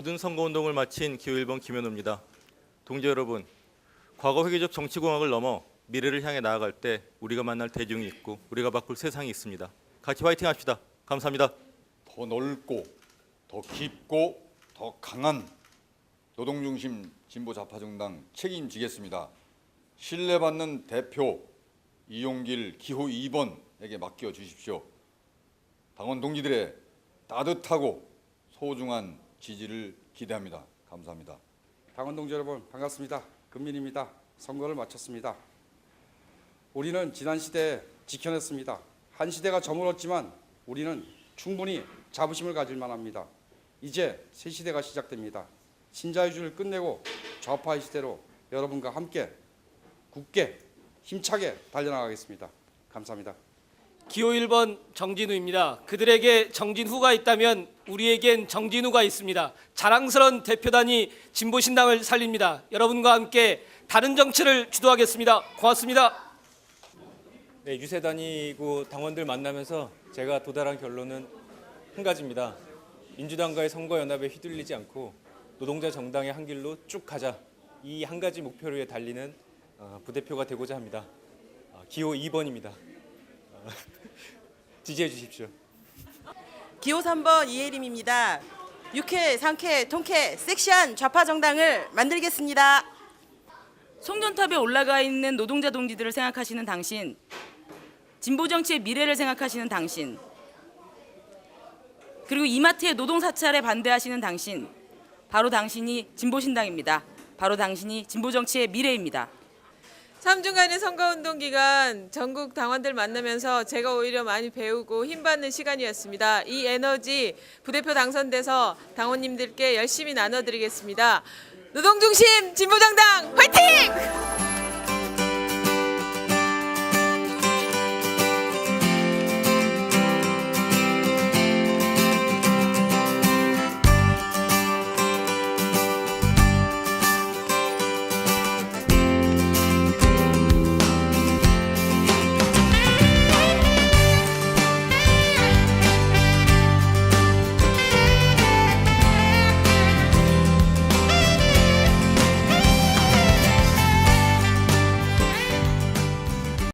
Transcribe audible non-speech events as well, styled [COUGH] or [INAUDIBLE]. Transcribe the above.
모든 선거운동을 마친 기호 1번 김현우입니다. 동지 여러분, 과거 회계적 정치공학을 넘어 미래를 향해 나아갈 때 우리가 만날 대중이 있고 우리가 바꿀 세상이 있습니다. 같이 화이팅 합시다. 감사합니다. 더 넓고 더 깊고 더 강한 노동 중심 진보 좌파 정당 책임지겠습니다. 신뢰받는 대표 이용길 기호 2번에게 맡겨 주십시오. 당원 동지들의 따뜻하고 소중한 지지를 기대합니다. 감사합니다. 당원 동지 여러분 반갑습니다. 금민입니다. 선거를 마쳤습니다. 우리는 지난 시대에 지켜냈습니다. 한 시대가 저물었지만 우리는 충분히 자부심을 가질 만합니다. 이제 새 시대가 시작됩니다. 신자유주의를 끝내고 좌파의 시대로 여러분과 함께 굳게 힘차게 달려나가겠습니다. 감사합니다. 기호 1번 정진우입니다. 그들에게 정진후가 있다면 우리에겐 정진우가 있습니다. 자랑스러운 대표단이 진보신당을 살립니다. 여러분과 함께 다른 정치를 주도하겠습니다. 고맙습니다. 네, 유세단이고 당원들 만나면서 제가 도달한 결론은 한 가지입니다. 민주당과의 선거 연합에 휘둘리지 않고 노동자 정당의 한 길로 쭉 가자. 이 한 가지 목표를 위해 달리는 어, 부대표가 되고자 합니다. 어, 기호 2번입니다. 어, [LAUGHS] 지지해 주십시오. 기호 3번 이혜림입니다. 유쾌, 상쾌, 통쾌, 섹시한 좌파 정당을 만들겠습니다. 송전탑에 올라가 있는 노동자 동지들을 생각하시는 당신, 진보 정치의 미래를 생각하시는 당신, 그리고 이마트의 노동 사찰에 반대하시는 당신, 바로 당신이 진보 신당입니다. 바로 당신이 진보 정치의 미래입니다. 3주간의 선거운동 기간 전국 당원들 만나면서 제가 오히려 많이 배우고 힘받는 시간이었습니다. 이 에너지 부대표 당선돼서 당원님들께 열심히 나눠드리겠습니다. 노동중심 진보정당 화이팅!